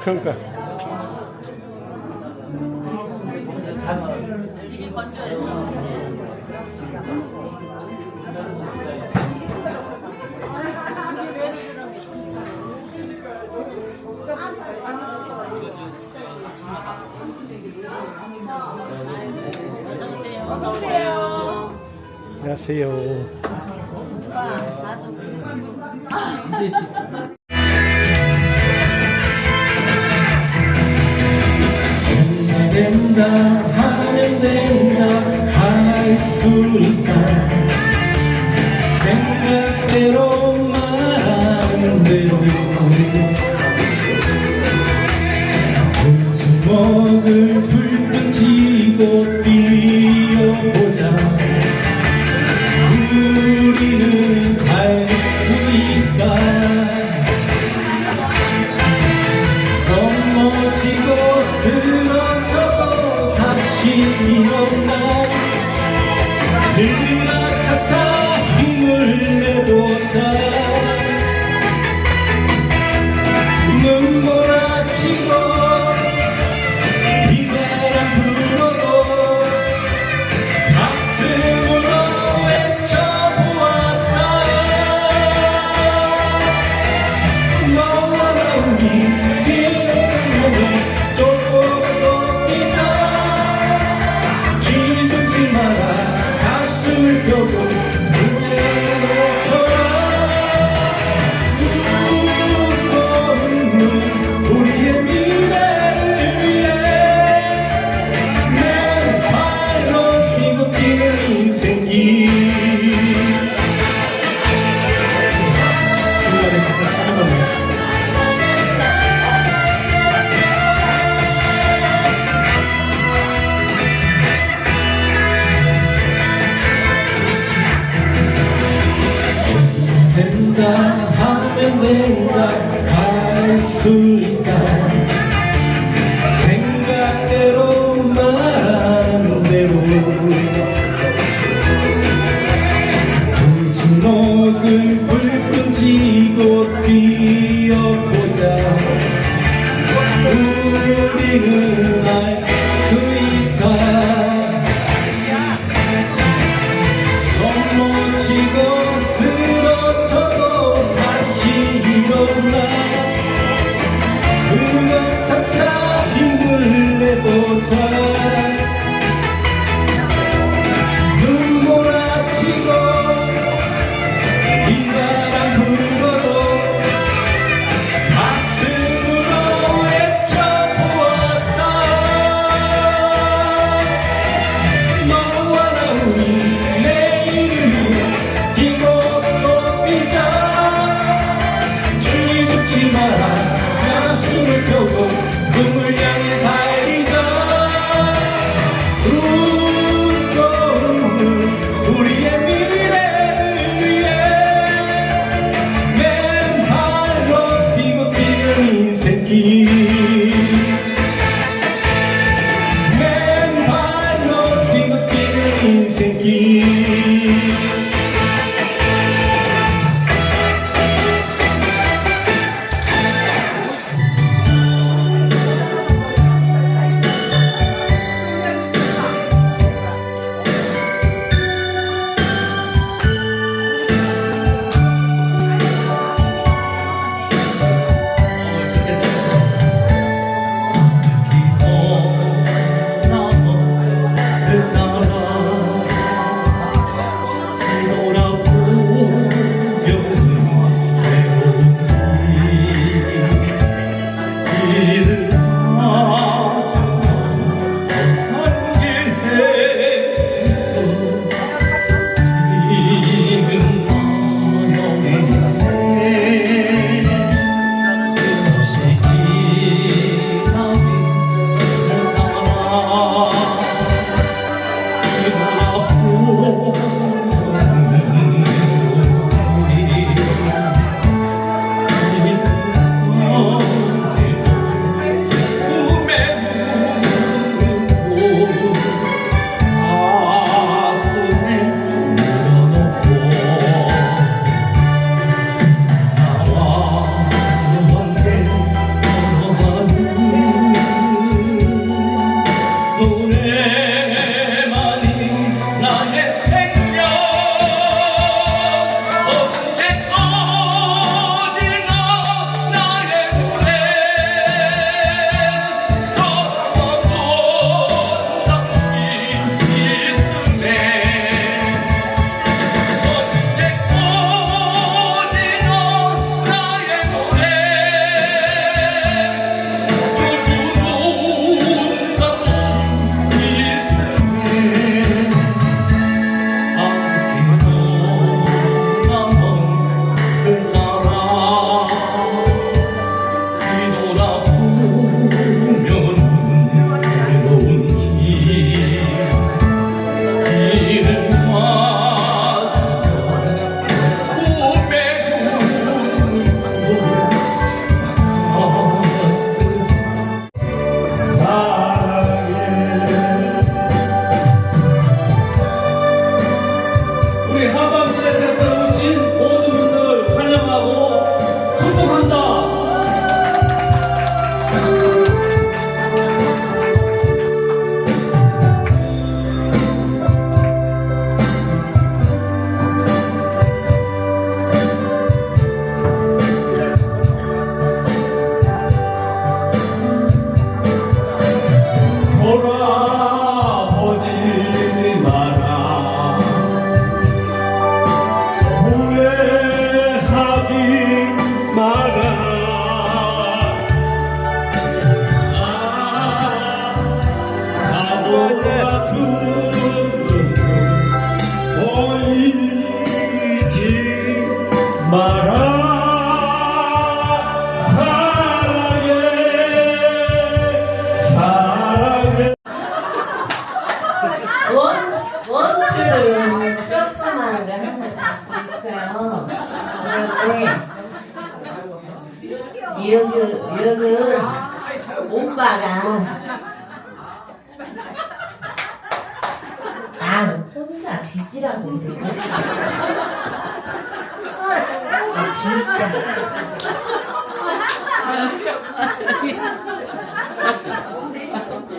그러니까. 이미 건조해서. 안녕하세요. 수 있다. 생각대로 말하는 대로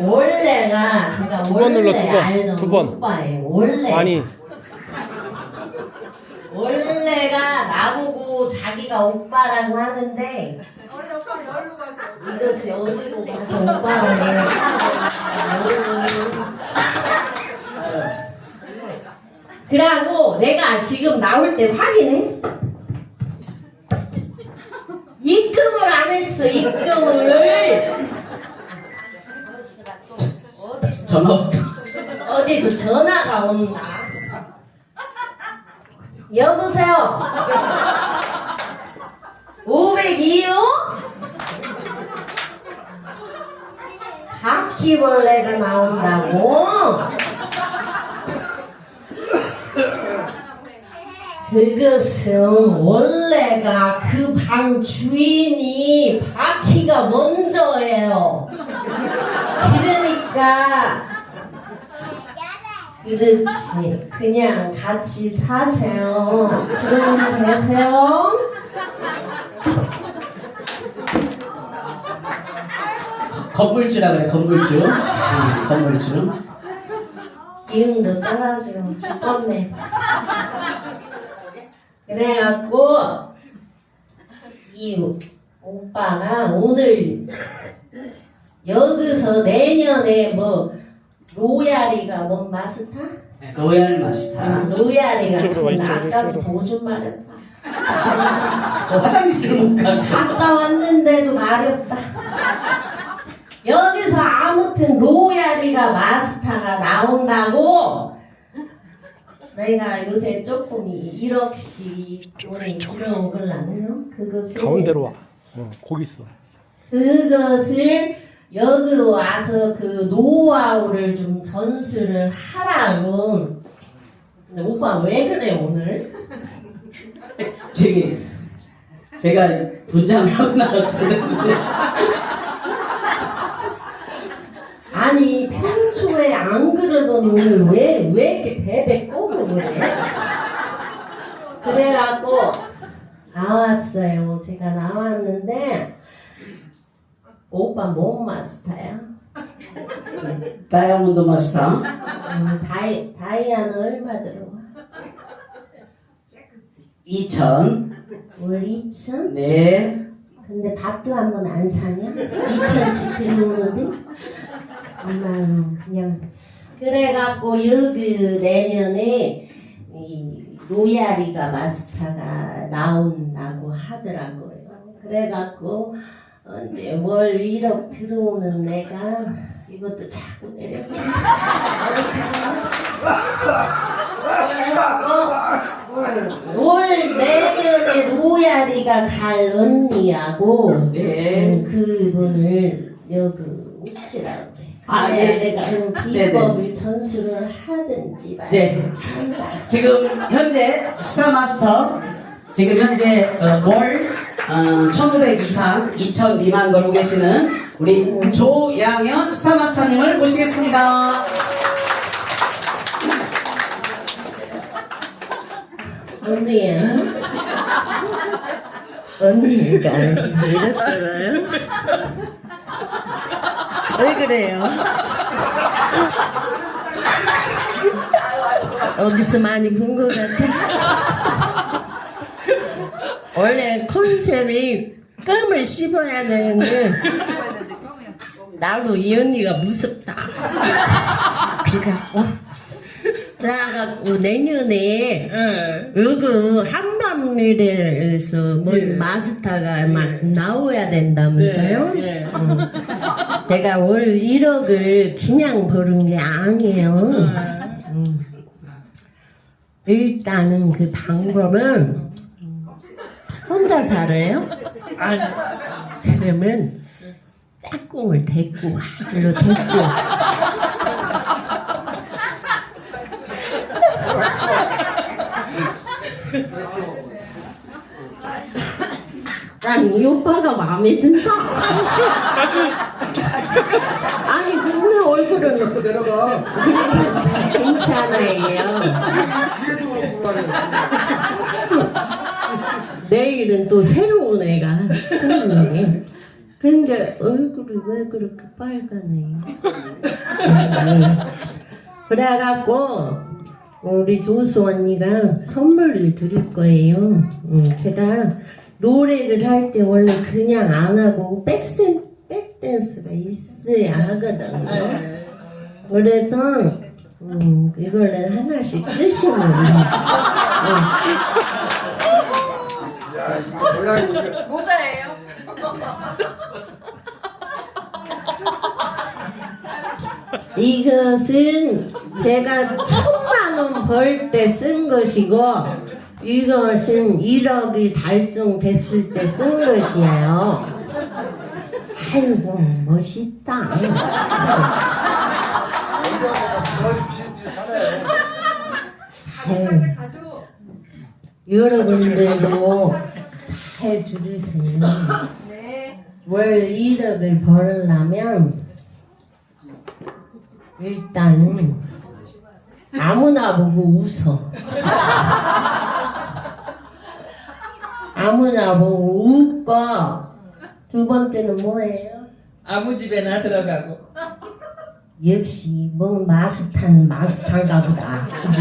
원래가 제가 두 번 눌러, 원래 두 번, 알던 두 번. 오빠예요. 원래 아니 원래가 나보고 자기가 오빠라고 하는데 이것이 어디로 가서 오빠라고. 그러고 내가 지금 나올 때 확인했어. 입금을 안 했어. 입금을. 전화 어디서 전화가 온다. 여보세요. 502요? 바퀴벌레가 나온다고? 그것은 원래가 그 방 주인이 바퀴가 먼저예요. 그러니까 그렇지. 그냥 같이 사세요. 그러면 되세요. 건물주라 그래 건물주 응, 건물주 기운도 떨어지고 죽겠네. 그래갖고 이 오빠가 오늘 여기서 내년에 뭐 로얄이가 뭔 마스터? 로얄 마스터 로얄이가 이쪽으로 와, 나 이쪽으로, 아까. 보좀 말했다. 저 화장실을 못 갔어 갔다 왔는데도 말이 없다. 여기서 아무튼 로얄이가 마스터가 나온다고 내가 요새 조금 1억씩 올해 들어오걸라네요. 그것을 가운데로 와. 어, 거기 있어. 그것을 여기 와서 그 노하우를 좀 전수를 하라고. 근데 오빠 왜 그래 오늘? 저기 제가 분장하고 나왔었는데 아니 평소에 안 그러던 오늘 왜, 왜 이렇게 베베 꼬고 그래? 그래갖고 나왔어요. 제가 나왔는데 오빠 뭔 마스터야? 다이아몬드 마스터 음, 다이, 다이아는 얼마 들어와? 2000월 2천? 네 근데 밥도 한 번 안 사냐? 2천씩 들어오는데? 정말 그냥 그래갖고 여기 내년에 이 로얄이가 마스터가 나온다고 하더라고요. 그래갖고 어, 월 1억 들어오는 내가 이것도 자꾸 내려. 올 내년에 로얄이가 갈 언니하고 네. 음, 그분을 여기 그래. 아, 예. 내가 그 네, 비법을 전수를 하든지 말든지 네. 지금 현재 스타 마스터 지금 현재 어, 월 어, 1500 이상 2000 미만 걸고 계시는 우리 조양현 스타 마스터님을 모시겠습니다 언니야. 언니가 이랬더라요? 왜 그래요? 어디서 많이 본 것 같아? 원래 컨셉이 껌을 씹어야 되는데 나도 이 언니가 무섭다. 그래갖고 그래갖고 내년에 여기 한밤일에서 뭐 마스터가 막 나와야 된다면서요? 어. 제가 월 1억을 그냥 버는 게 아니에요. 음. 일단은 그 방법은 혼자 살아요? 아니, 그러면 짝꿍을 데리고 와. 일로 데리고 와. 난이 오빠가 마음에 든다. 아니 근데 얼굴은 자꾸 내려가. 그래 괜찮아요. 내일은 또 새로운 애가 생기네. 그런데 얼굴이 왜 그렇게 빨가네. 그래갖고 우리 조수 언니가 선물을 드릴 거예요. 음, 제가 노래를 할 때 원래 그냥 안 하고 백센 백댄스가 있어야 하거든요. 그래서 음, 이거를 하나씩 쓰시면 야, 이거 모자예요. 이것은 제가 천만 원 벌 때 쓴 것이고 이것은 1억이 달성됐을 때 쓴 것이에요. 아이고 멋있다. 아유. 여러분들도 잘 들으세요. 네. 월 1억을 벌려면 일단은 아무나 보고 웃어. 아무나 보고 웃고 두 번째는 뭐예요? 아무 집에나 들어가고 역시 뭐 마스터는 마스터인가 보다. 그지?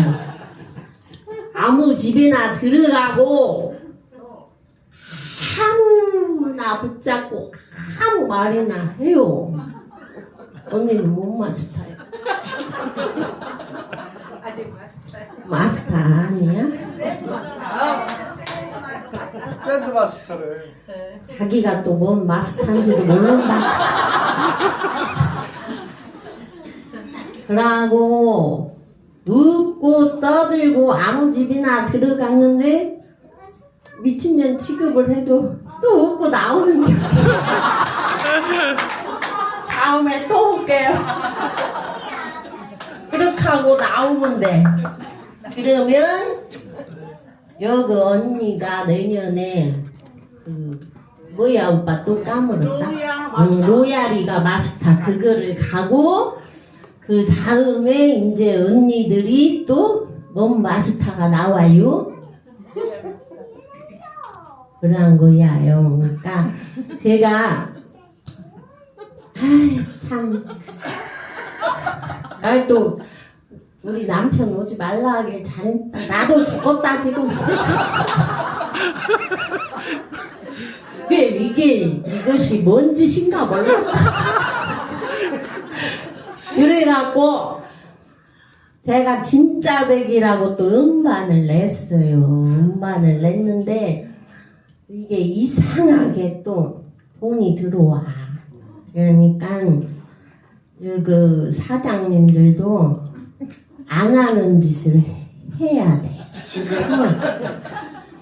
아무 집에나 들어가고 나 붙잡고 아무 말이나 해요. 언니는 못 마스터요. 아직 마스터예요. 마스터 아니야? 밴드 마스터를. 자기가 또 뭔 마스터인지도 모른다. 그러고 웃고 떠들고 아무 집이나 들어갔는데 미친년 취급을 해도 또 웃고 나오는 게 다음에 또 올게요. 그렇게 하고 나오면 돼. 그러면 여기 언니가 내년에 그 뭐야 오빠 또 까먹었다. 응, 로얄이가 마스터 그거를 가고 그 다음에 이제 언니들이 또 뭔 마스터가 나와요. 그런 거야요. 그러니까 제가 아참 날 또 우리 남편 오지 말라 하길 잘했다. 나도 죽었다 지금. 이게 이것이 뭔 짓인가 몰라. 그래갖고 제가 진짜 백이라고 또 음반을 냈어요. 음반을 냈는데 이게 이상하게 또 돈이 들어와. 그러니까 그 사장님들도 안 하는 짓을 해야 돼.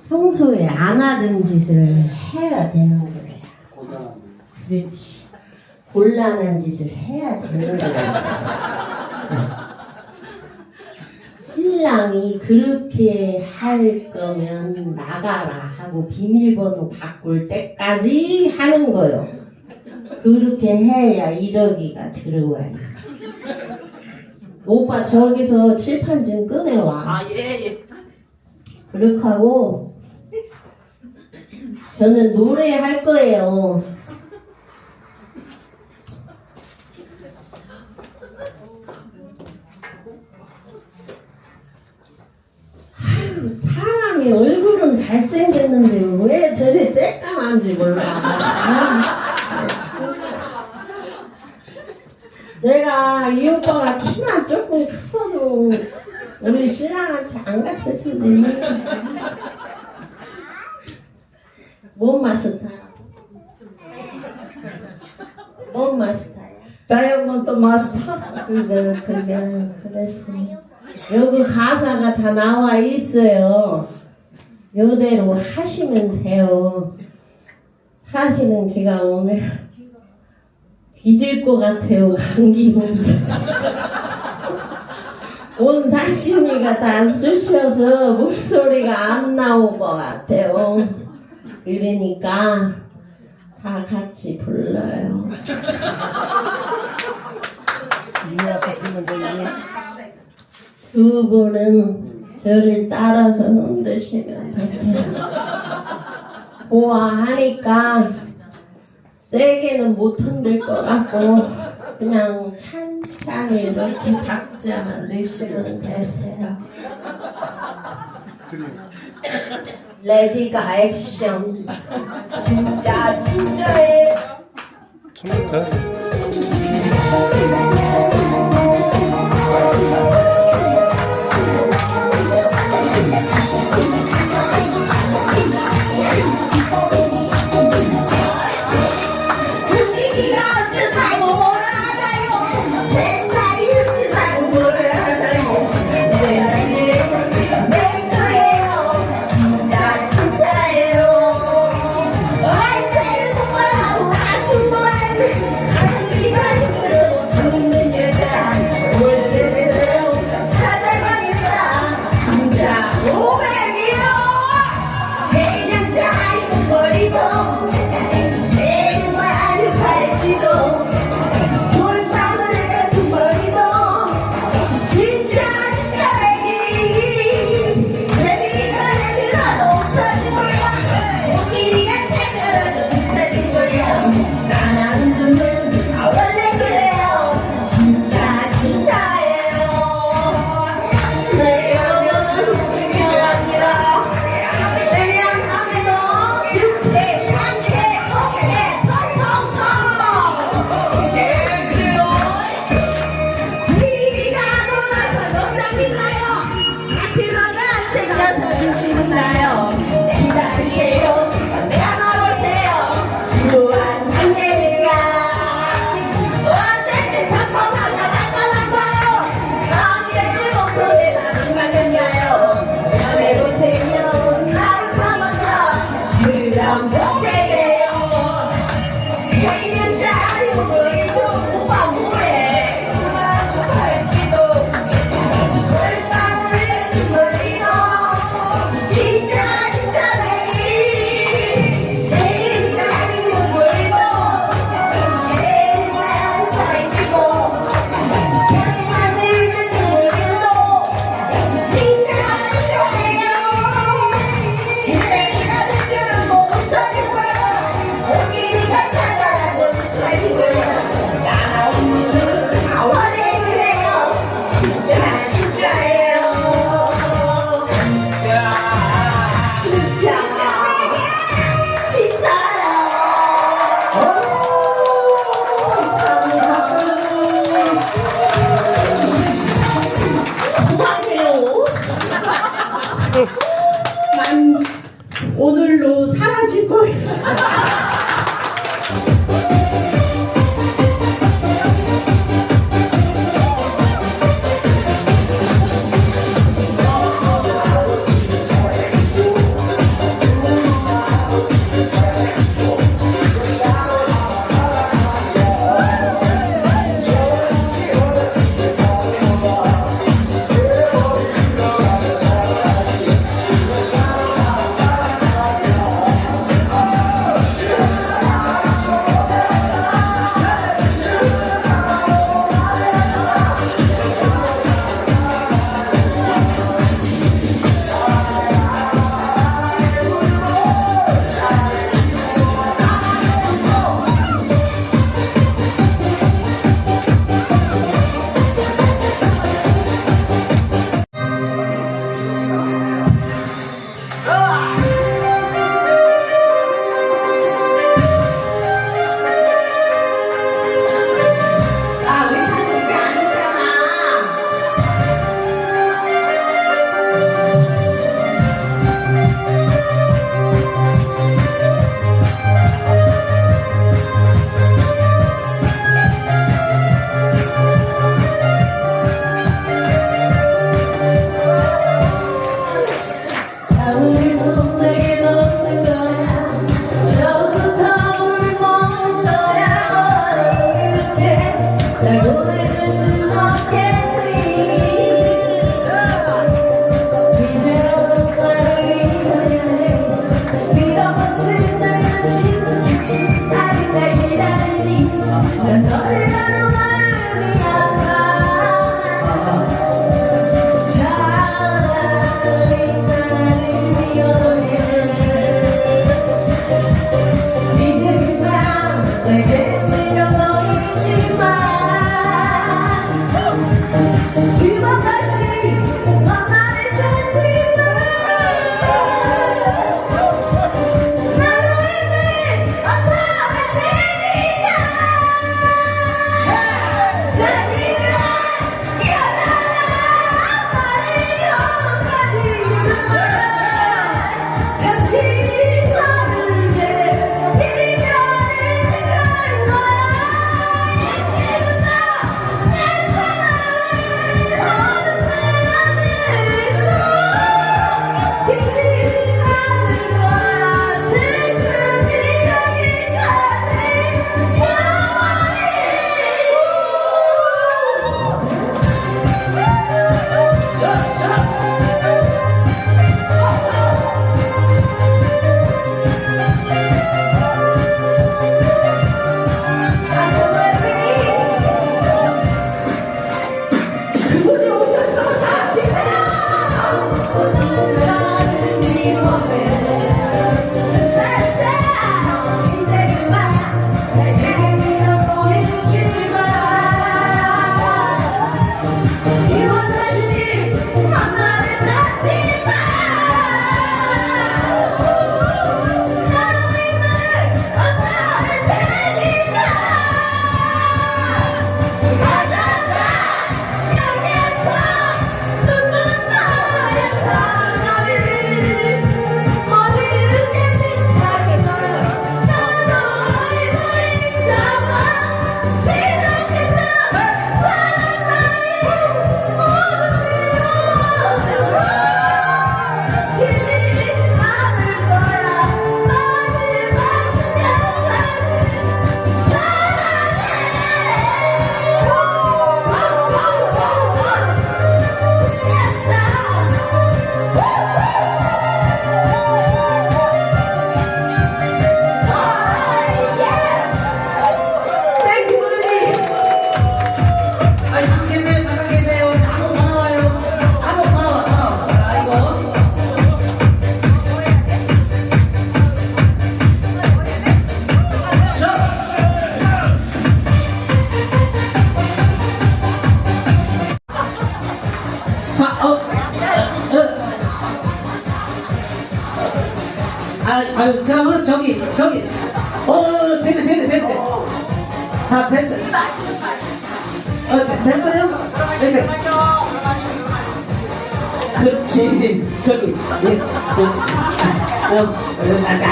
평소에 안 하던 짓을 해야 되는 거야. 그렇지. 곤란한 짓을 해야 되는 거야. 신랑이 그렇게 할 거면 나가라 하고 비밀번호 바꿀 때까지 하는 거요. 그렇게 해야 1억이가 들어와요. 오빠 저기서 칠판 좀 꺼내와. 아 예 예 그렇게 하고 저는 노래할 거예요. 아유, 사람이 얼굴은 잘생겼는데 왜 저리 쬐까만지 몰라. 내가 이 오빠가 키만 조금 컸어도 우리 신랑한테 안 갔을 수도 있는 뭔 마스터야? 뭔 마스터야? 다이아몬드 마스터 그거 그냥 그랬어 여기 가사가 다 나와 있어요. 요대로 하시면 돼요. 사실은 제가 오늘 잊을 것 같아요. 감기 몸살. 온 사신이가 다 쑤셔서 목소리가 안 나올 것 같아요. 이러니까 다 같이 불러요. 이 앞에 있는 분이 두 분은 저를 따라서 흔드시면 되세요. 보아하니까 세게는 못 흔들 것 같고 그냥 찬찬히 이렇게 박자만 넣으시면 되세요. 레디가 액션. 진짜 진짜예요. 좋다. okay.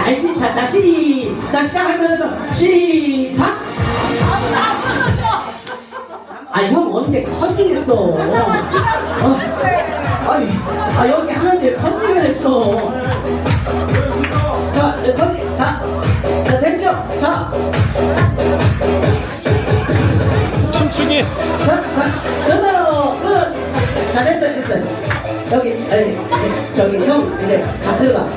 알지? 자, 자, 시, 자, 거죠? 시작! 아, 형 언제 컨닝했어? 어, 아니, 아, 여기 하는데 컨닝을 했어. 자, 네, 컨닝, 자, 자, 됐죠? 자, 춤추기. 자, 자, 여기서 끝. 자, 됐어, 됐어. 여기, 여기, 저기, 형, 이제 다 들어가. 어,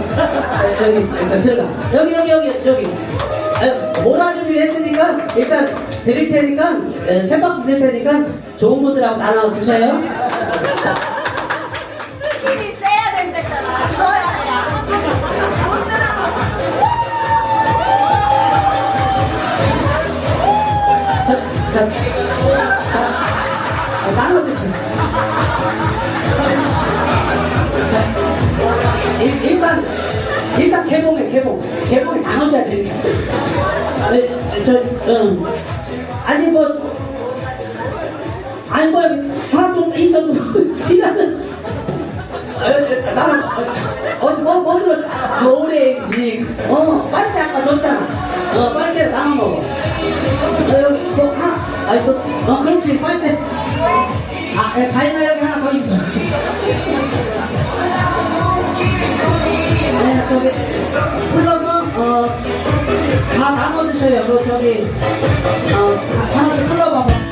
여기, 자, 들어가. 여기, 여기, 여기, 저기. 어, 모라 준비했으니까 일단 드릴 테니까 어, 세 박스 드릴 테니까 좋은 분들하고 나눠 드셔요. 힘이 세야 된다잖아. 그거야 자, 자, 개봉 개봉에 나눠줘야 되니까. 네, 저, 응. 아니 뭐 아니 뭐 하나 좀 있어도 이거는 어, 나는 어디 뭐, 뭐 들어 노래지 어 빨대 아까 줬잖아. 어 빨대 나눠 먹어. 어, 여기 뭐 하나 아니 뭐, 어 그렇지 빨대. 아 에, 자이나 여기 하나 더 있어 저기 풀어서 어, 다 나눠 드셔요. 그 저기 어, 하나씩 풀어봐봐.